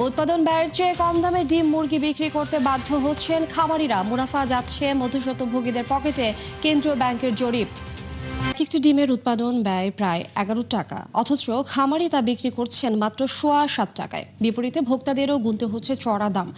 উৎপাদন ব্যয়ের চেয়ে কম দামে ডিম মুরগি বিক্রি করতে বাধ্য হচ্ছেন খামারিরা। মুনাফা যাচ্ছে মধ্যস্বত্বভোগীদের পকেটে, কেন্দ্রীয় ব্যাংকের জরিপ। এক একটি ডিমের উৎপাদন ব্যয় প্রায় এগারো টাকা, অথচ খামারি তা বিক্রি করছেন মাত্র সোয়া সাত টাকায়। বিপরীতে ভোক্তাদেরও গুনতে হচ্ছে চড়া দাম।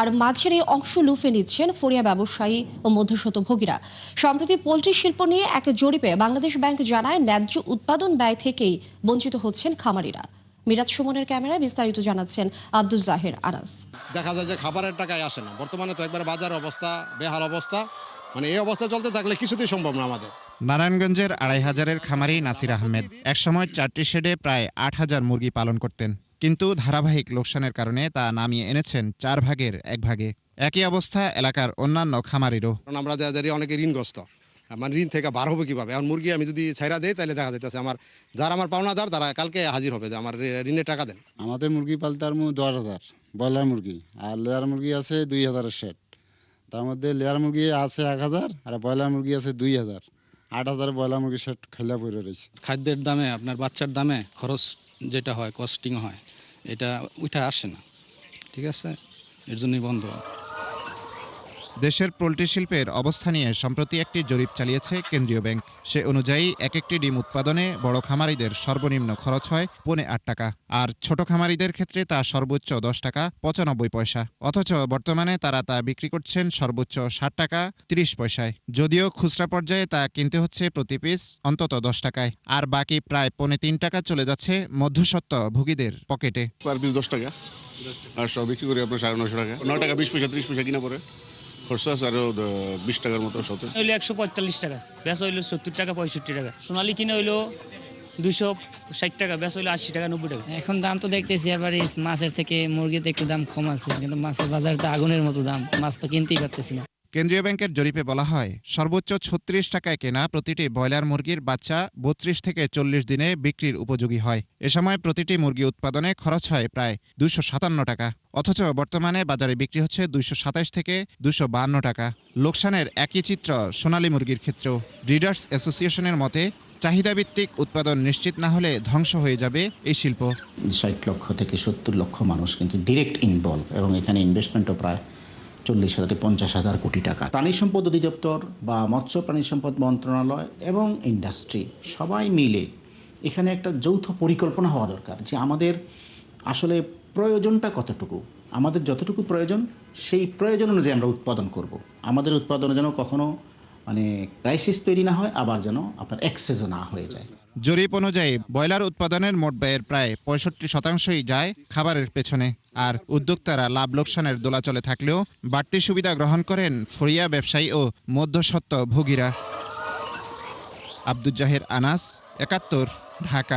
আর মাঝের এই অংশ লুফে নিচ্ছেন ফরিয়া ব্যবসায়ী ও মধ্যস্বত্বভোগীরা সম্প্রতি পোলট্রি শিল্প নিয়ে এক জরিপে বাংলাদেশ ব্যাংক জানায়, ন্যায্য উৎপাদন ব্যয় থেকেই বঞ্চিত হচ্ছেন খামারিরা। মিরাজ সুমনের ক্যামেরায় বিস্তারিত জানাচ্ছেন আব্দুল জাহের আনাস। দেখা যায় যে খাবারের টাকায় আসে না। বর্তমানে তো একবার বাজার অবস্থা বেহাল অবস্থা। মানে এই অবস্থা চলতে থাকলে কিছুতেই সম্ভব না আমাদের। নারায়ণগঞ্জের আড়াই হাজারের খামারি নাসির আহমেদ একসময় চারটি শেডে প্রায় আট হাজার মুরগি পালন করতেন। কিন্তু ধারাবাহিক লোকসানের কারণে তা নামিয়ে এনেছেন চার ভাগের এক ভাগে। একই অবস্থা এলাকার অন্যান্য খামারিরও। আমরা অনেকে ঋণগ্রস্ত। মানে ঋণ থেকে বার হবে কীভাবে? এখন মুরগি আমি যদি ছাইরা দেই তাহলে দেখা যাইতেছে আমার যারা আমার পাওনাদার তারা কালকে হাজির হবে যে আমার ঋণের টাকা দেন। আমাদের মুরগি পালতার মু দশ হাজার ব্রয়লার মুরগি আর লেয়ার মুরগি আছে দুই হাজারের সেট তার মধ্যে লেয়ার মুরগি আছে এক হাজার আর ব্রয়লার মুরগি আছে দুই হাজার। আট হাজার ব্রয়লার মুরগি সেট খেলা পড়ে রয়েছে। খাদ্যের দামে আপনার বাচ্চার দামে খরচ যেটা হয় কস্টিং হয় এটা উঠে আসে না। ঠিক আছে? এর জন্যই বন্ধ। দেশের পোলট্রি শিল্পের অবস্থা নিয়ে সম্প্রতি একটি জরিপ চালিয়েছে কেন্দ্রীয় ব্যাংক। সে অনুযায়ী এক একটি ডিম উৎপাদনে বড় খামারিদের সর্বনিম্ন খরচ হয় পৌনে আট টাকা, আর ছোট খামারিদের ক্ষেত্রে তা সর্বোচ্চ দশ টাকা, পঁচানব্বই পয়সা। অথচ বর্তমানে তারা তা বিক্রি করছেন সর্বোচ্চ ষাট টাকা, তিরিশ পয়সায়। যদিও খুচরা পর্যায়ে তা কিনতে হচ্ছে প্রতি পিস অন্তত দশ টাকায়, আর বাকি প্রায় পৌনে তিন টাকা চলে যাচ্ছে মধ্যস্বত্ব ভোগীদের পকেটে। দশ টাকা, আর সব বিক্রি করি আপনার সাড়ে নশো টাকা। নয় টাকা, বিশ পয়সা, ত্রিশ পয়সা কিনা পরে খরচা আছে আরও বিশ টাকার মতো সত্তর হইল একশো পঁয়তাল্লিশ টাকা ব্যাস হইল সত্তর টাকা পঁয়ষট্টি টাকা। সোনালি কিনে হইল দুশো ষাট টাকা ব্যাস হইল আশি টাকা নব্বই টাকা। এখন দাম তো দেখতেছি আবার এই মাছের থেকে মুরগিতে একটু দাম কম আছে কিন্তু মাছের বাজার তো আগুনের মতো দাম মাছ তো কিনতেই পারতেছি না। কেন্দ্রীয় ব্যাংকের জরিপে বলা হয়, সর্বোচ্চ ছত্রিশ টাকায় কেনা প্রতিটি ব্রয়লার মুরগির বাচ্চা বত্রিশ থেকে চল্লিশ দিনে বিক্রির উপযোগী হয়। এ সময় প্রতিটি মুরগি উৎপাদনে খরচ হয় প্রায় দুশো সাতান্ন টাকা, অথচ বর্তমানে বাজারে বিক্রি হচ্ছে দুইশো সাতাশ থেকে দুশো বাহান্ন টাকা। লোকসানের একই চিত্র সোনালী মুরগির ক্ষেত্রেও। ব্রিডার্স অ্যাসোসিয়েশনের মতে, চাহিদাভিত্তিক উৎপাদন নিশ্চিত না হলে ধ্বংস হয়ে যাবে এই শিল্প। ষাট লক্ষ থেকে সত্তর লক্ষ মানুষ কিন্তু ডিরেক্ট ইনভলভ এবং এখানে ইনভেস্টমেন্টও প্রায় চল্লিশ হাজার পঞ্চাশ হাজার কোটি টাকা। প্রাণী সম্পদ অধিদপ্তর বা মৎস্য প্রাণী সম্পদ মন্ত্রণালয় এবং ইন্ডাস্ট্রি সবাই মিলে এখানে একটা যৌথ পরিকল্পনা হওয়া দরকার যে আমাদের আসলে প্রয়োজনটা কতটুকু। আমাদের যতটুকু প্রয়োজন, সেই প্রয়োজন অনুযায়ী আমরা উৎপাদন করব। আমাদের উৎপাদন যেন কখনো মানে ক্রাইসিস তৈরি না হয়, আবার যেন আপনার এক্সেসও না হয়ে যায়। জরিপ অনুযায়ী ব্রয়লার উৎপাদনের মোট ব্যয়ের প্রায় পঁয়ষট্টি শতাংশই যায় খাবারের পেছনে। আর উদ্যোক্তারা লাভ লোকসানের দোলাচলে থাকলেও বাড়তি সুবিধা গ্রহণ করেন ফরিয়া ব্যবসায়ী ও মধ্যস্বত্ব ভোগীরা আব্দুল জাহের আনাস, একাত্তর, ঢাকা।